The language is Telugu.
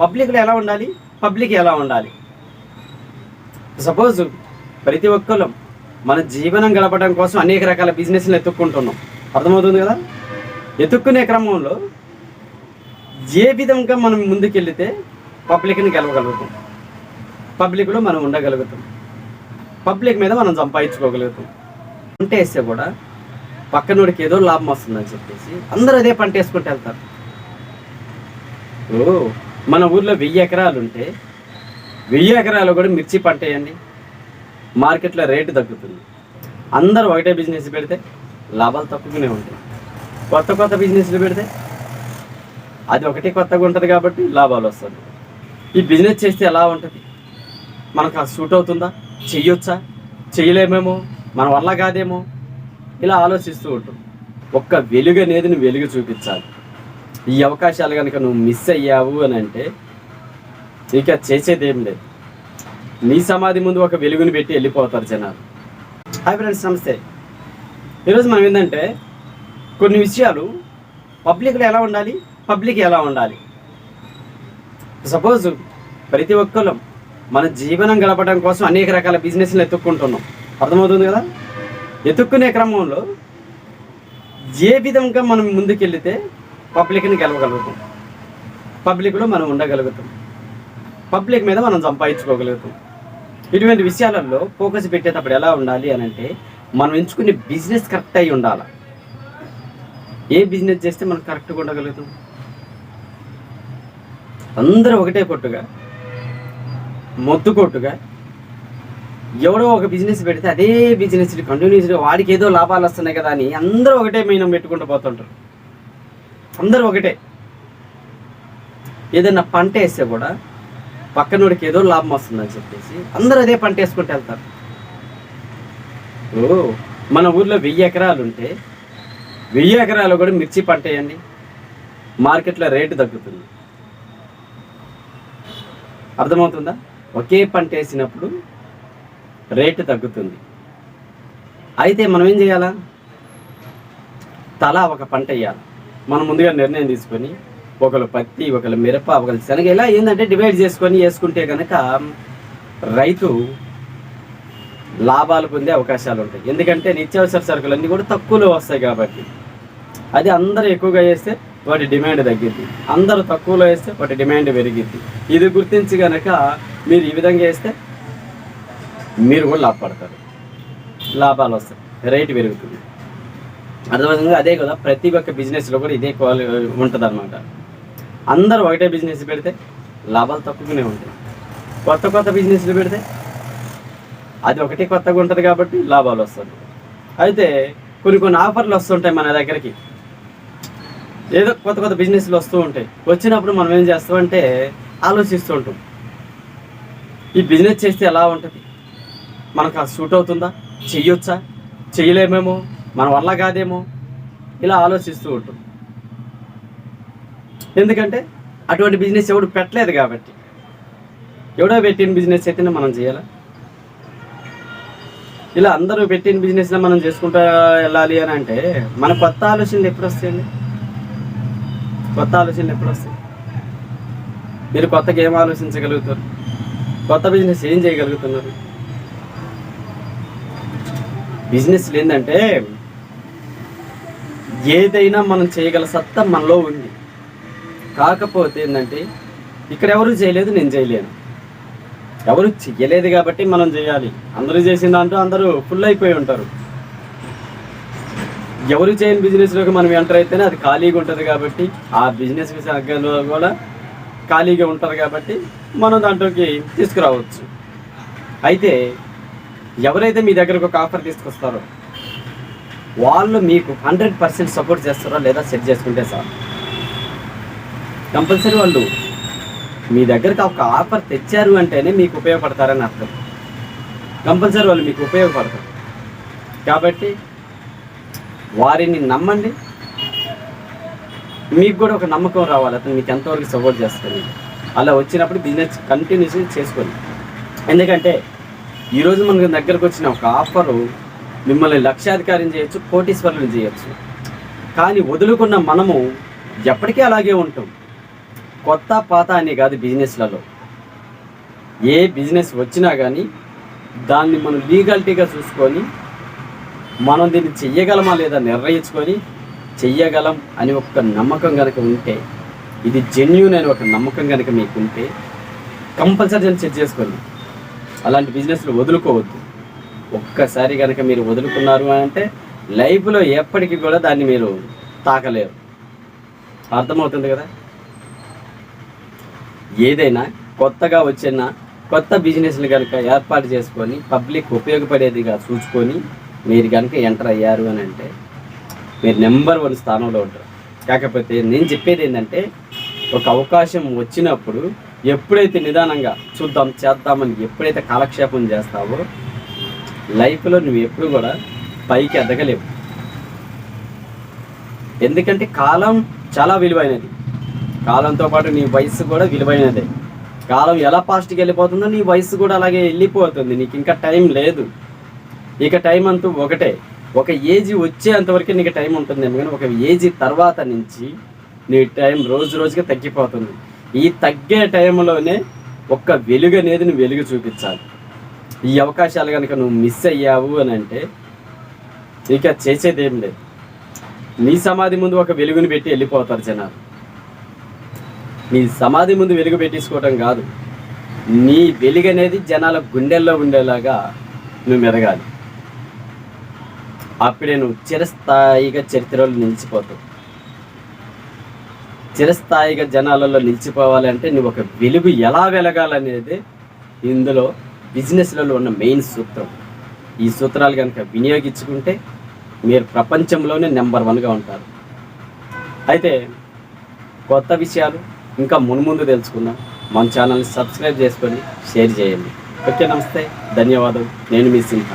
పబ్లిక్లో ఎలా ఉండాలి? పబ్లిక్ ఎలా ఉండాలి? సపోజ్ ప్రతి ఒక్కరు మన జీవనం గడపడం కోసం అనేక రకాల బిజినెస్లు ఎత్తుక్కుంటున్నాం. అర్థమవుతుంది కదా? ఎత్తుక్కునే క్రమంలో ఏ విధంగా మనం ముందుకెళ్తే పబ్లిక్ని గెలవగలుగుతాం? పబ్లిక్లో మనం ఉండగలుగుతాం. పబ్లిక్ మీద మనం సంపాదించుకోగలుగుతాం. పంట వేస్తే కూడా పక్కనోడికి ఏదో లాభం వస్తుందని చెప్పేసి అందరూ అదే పంట వేసుకుంటూ వెళ్తారు. ఓ మన ఊర్లో వెయ్యి ఎకరాలు ఉంటే వెయ్యి ఎకరాలు కూడా మిర్చి పంట వేయండి. మార్కెట్లో రేటు తగ్గుతుంది. అందరూ ఒకటే బిజినెస్ పెడితే లాభాలు తక్కువనే ఉంటాయి. కొత్త కొత్త బిజినెస్లు పెడితే అది ఒకటి కొత్తగా ఉంటుంది కాబట్టి లాభాలు వస్తుంది ఈ బిజినెస్ చేస్తే ఎలా ఉంటుంది? మనకు అది సూట్ అవుతుందా? చెయ్యొచ్చా? చేయలేమేమో మన వల్ల కాదేమో? ఇలా ఆలోచిస్తూ ఉంటాం ఒక్క వెలుగు అనేది నువ్వు వెలుగు చూపించాలి. ఈ అవకాశాలు కనుక నువ్వు మిస్ అయ్యావు అని అంటే ఇక చేసేది ఏం లేదు. నీ సమాధి ముందు ఒక వెలుగుని పెట్టి వెళ్ళిపోతారు జనాలు. హాయ్ ఫ్రెండ్స్ నమస్తే. ఈరోజు మనం ఏంటంటే కొన్ని విషయాలు పబ్లిక్లో ఎలా ఉండాలి? పబ్లిక్ ఎలా ఉండాలి? సపోజ్ ప్రతి ఒక్కరు మన జీవనం గడపడం కోసం అనేక రకాల బిజినెస్లు ఎత్తుక్కుంటున్నాం. అర్థమవుతుంది కదా? ఎత్తుక్కునే క్రమంలో ఏ విధంగా మనం ముందుకెళ్తే పబ్లిక్ని గెలవగలుగుతాం. పబ్లిక్లో మనం ఉండగలుగుతాం. పబ్లిక్ మీద మనం సంపాదించుకోగలుగుతాం. ఇటువంటి విషయాలలో ఫోకస్ పెట్టేటప్పుడు ఎలా ఉండాలి అని అంటే మనం ఎంచుకునే బిజినెస్ కరెక్ట్ అయి ఉండాలి? ఏ బిజినెస్ చేస్తే మనం కరెక్ట్గా ఉండగలుగుతాం? అందరూ ఒకటే కొట్టుగా మొద్దు కొట్టుగా ఎవడో ఒక బిజినెస్ పెడితే అదే బిజినెస్ కంటిన్యూస్గా వాడికి ఏదో లాభాలు వస్తున్నాయి కదా అని అందరూ ఒకటే మీనం పెట్టుకుంటూ పోతుంటారు. అందరూ ఒకటే. ఏదైనా పంట వేస్తే కూడా పక్కనోడికి ఏదో లాభం వస్తుందని చెప్పేసి అందరూ అదే పంట వేసుకుంటూ వెళ్తారు. ఓ మన ఊర్లో వెయ్యి ఎకరాలు ఉంటే వెయ్యి ఎకరాలు కూడా మిర్చి పంట వేయండి. మార్కెట్లో రేటు తగ్గుతుంది. అర్థమవుతుందా? ఒకే పంట వేసినప్పుడు రేటు తగ్గుతుంది. అయితే మనం ఏం చేయాలా? తలా ఒక పంట వేయాలి. మనం ముందుగా నిర్ణయం తీసుకొని ఒకరు పత్తి ఒకళ్ళు మిరప ఒకళ్ళు శనగ ఇలా ఏంటంటే డివైడ్ చేసుకొని వేసుకుంటే కనుక రైతు లాభాలు పొందే అవకాశాలు ఉంటాయి. ఎందుకంటే నిత్యావసర సరుకులు అన్నీ కూడా తక్కువలో వస్తాయి కాబట్టి. అది అందరూ ఎక్కువగా వేస్తే వాటి డిమాండ్ తగ్గిద్ది. అందరూ తక్కువలో వేస్తే వాటి డిమాండ్ పెరిగిద్ది. ఇది గుర్తించి కనుక మీరు ఈ విధంగా వేస్తే మీరు కూడా లాభపడతారు. లాభాలు వస్తాయి. రేటు పెరుగుతుంది. అర్థమవుతుంది అదే కదా ప్రతి ఒక్క బిజినెస్లో కూడా ఇదే క్వాలి ఉంటుంది అనమాట అందరూ ఒకటే బిజినెస్ పెడితే లాభాలు తక్కువనే ఉంటాయి. కొత్త కొత్త బిజినెస్లు పెడితే అది ఒకటి కొత్తగా ఉంటుంది కాబట్టి లాభాలు వస్తుంది అయితే కొన్ని కొన్ని ఆఫర్లు వస్తుంటాయి మన దగ్గరికి. ఏదో కొత్త కొత్త బిజినెస్లు వస్తూ ఉంటాయి. వచ్చినప్పుడు మనం ఏం చేస్తామంటే ఆలోచిస్తూ ఉంటాం. ఈ బిజినెస్ చేస్తే ఎలా ఉంటుంది? మనకు అది సూట్ అవుతుందా? చెయ్యొచ్చా? చేయలేమేమో? మన వల్ల కాదేమో ఇలా ఆలోచిస్తూ ఉంటాం. ఎందుకంటే అటువంటి బిజినెస్ ఎవడు పెట్టలేదు కాబట్టి. ఎవడో పెట్టిన బిజినెస్ అయితేనే మనం చేయాలా? ఇలా అందరూ పెట్టిన బిజినెస్లో మనం చేసుకుంటూ వెళ్ళాలి అని అంటే మన కొత్త ఆలోచనలు ఎప్పుడు వస్తాయండి? కొత్త ఆలోచనలు ఎప్పుడు వస్తాయి? మీరు కొత్తగా ఏం ఆలోచించగలుగుతారు? కొత్త బిజినెస్ ఏం చేయగలుగుతున్నారు? బిజినెస్ ఏంటంటే ఏదైనా మనం చేయగల సత్తా మనలో ఉంది. కాకపోతే ఏంటంటే ఇక్కడ ఎవరు చేయలేదు నేను చేయలేను. ఎవరు చెయ్యలేదు కాబట్టి మనం చేయాలి. అందరూ చేసిన దాంట్లో అందరూ ఫుల్ అయిపోయి ఉంటారు. ఎవరు చేయని బిజినెస్లోకి మనం ఎంటర్ అయితేనే అది ఖాళీగా ఉంటుంది కాబట్టి ఆ బిజినెస్ కూడా ఖాళీగా ఉంటారు కాబట్టి మనం దాంట్లోకి తీసుకురావచ్చు. అయితే ఎవరైతే మీ దగ్గరకు ఒక ఆఫర్ తీసుకొస్తారో వాళ్ళు మీకు హండ్రెడ్ పర్సెంట్ సపోర్ట్ చేస్తారా లేదా సెట్ చేసుకుంటే సార్? కంపల్సరీ వాళ్ళు మీ దగ్గరకు ఒక ఆఫర్ తెచ్చారు అంటేనే మీకు ఉపయోగపడతారని అర్థం. కంపల్సరీ వాళ్ళు మీకు ఉపయోగపడతారు. కాబట్టి వారిని నమ్మండి. మీకు కూడా ఒక నమ్మకం రావాలి. అతను మీకు ఎంతవరకు సపోర్ట్ చేస్తుంది అలా వచ్చినప్పుడు బిజినెస్ కంటిన్యూస్ చేసుకోండి. ఎందుకంటే ఈరోజు మన దగ్గరకు వచ్చిన ఒక ఆఫరు మిమ్మల్ని లక్షాధికారం చేయొచ్చు కోటీశ్వరులను చేయొచ్చు. కానీ వదులుకున్న మనము ఎప్పటికీ అలాగే ఉంటాం. కొత్త పాత అని కాదు బిజినెస్లలో. ఏ బిజినెస్ వచ్చినా కానీ దాన్ని మనం లీగాలిటీగా చూసుకొని మనం దీన్ని చెయ్యగలమా లేదా నిర్ణయించుకొని చెయ్యగలం అని ఒక నమ్మకం కనుక ఉంటే ఇది జెన్యున్ అని ఒక నమ్మకం కనుక మీకు ఉంటే కంపల్సరీ దాన్ని సెట్ చేసుకోండి. అలాంటి బిజినెస్లు వదులుకోవద్దు. ఒక్కసారి కనుక మీరు వదులుకున్నారు అని అంటే లైఫ్లో ఎప్పటికీ కూడా దాన్ని మీరు తాకలేరు. అర్థమవుతుంది కదా? ఏదైనా కొత్తగా వచ్చిన కొత్త బిజినెస్లు కనుక ఏర్పాటు చేసుకొని పబ్లిక్ ఉపయోగపడేదిగా చూసుకొని మీరు కనుక ఎంటర్ అయ్యారు అని అంటే మీరు నెంబర్ వన్ స్థానంలో ఉంటారు. కాకపోతే నేను చెప్పేది ఏంటంటే ఒక అవకాశం వచ్చినప్పుడు ఎప్పుడైతే నిదానంగా చూద్దాం చేద్దామని ఎప్పుడైతే కాలక్షేపం చేస్తావో లైఫ్లో నువ్వు ఎప్పుడు కూడా పైకి ఎదగలేవు. ఎందుకంటే కాలం చాలా విలువైనది. కాలంతో పాటు నీ వయసు కూడా విలువైనదే. కాలం ఎలా ఫాస్ట్కి వెళ్ళిపోతుందో నీ వయసు కూడా అలాగే వెళ్ళిపోతుంది. నీకు ఇంకా టైం లేదు. ఇక టైం అంటూ ఒకటే. ఒక ఏజ్ వచ్చేంతవరకు నీకు టైం ఉంటుంది. కానీ ఒక ఏజ్ తర్వాత నుంచి నీ టైం రోజు రోజుగా తగ్గిపోతుంది. ఈ తగ్గే టైంలోనే ఒక్క వెలుగు అనేది నువ్వు వెలుగు చూపించాలి. ఈ అవకాశాలు కనుక నువ్వు మిస్ అయ్యావు అని అంటే ఇక చేసేది ఏం లేదు. నీ సమాధి ముందు ఒక వెలుగుని పెట్టి వెళ్ళిపోతారు జనాలు. నీ సమాధి ముందు వెలుగు పెట్టేసుకోవటం కాదు. నీ వెలుగు అనేది జనాల గుండెల్లో ఉండేలాగా నువ్వు మెరగాలి. అప్పుడే నువ్వు చిరస్థాయిగా చరిత్రలో నిలిచిపోతావు. చిరస్థాయిగా జనాలలో నిలిచిపోవాలంటే నువ్వు ఒక వెలుగు ఎలా వెలగాలనేది ఇందులో బిజినెస్లలో ఉన్న మెయిన్ సూత్రం. ఈ సూత్రాలు కనుక వినియోగించుకుంటే మీరు ప్రపంచంలోనే నెంబర్ వన్గా ఉంటారు. అయితే కొత్త విషయాలు ఇంకా మున్ముందు తెలుసుకుందాం. మన ఛానల్ని సబ్స్క్రైబ్ చేసుకొని షేర్ చేయండి. ఓకే నమస్తే. ధన్యవాదాలు నేను మీ సింహ.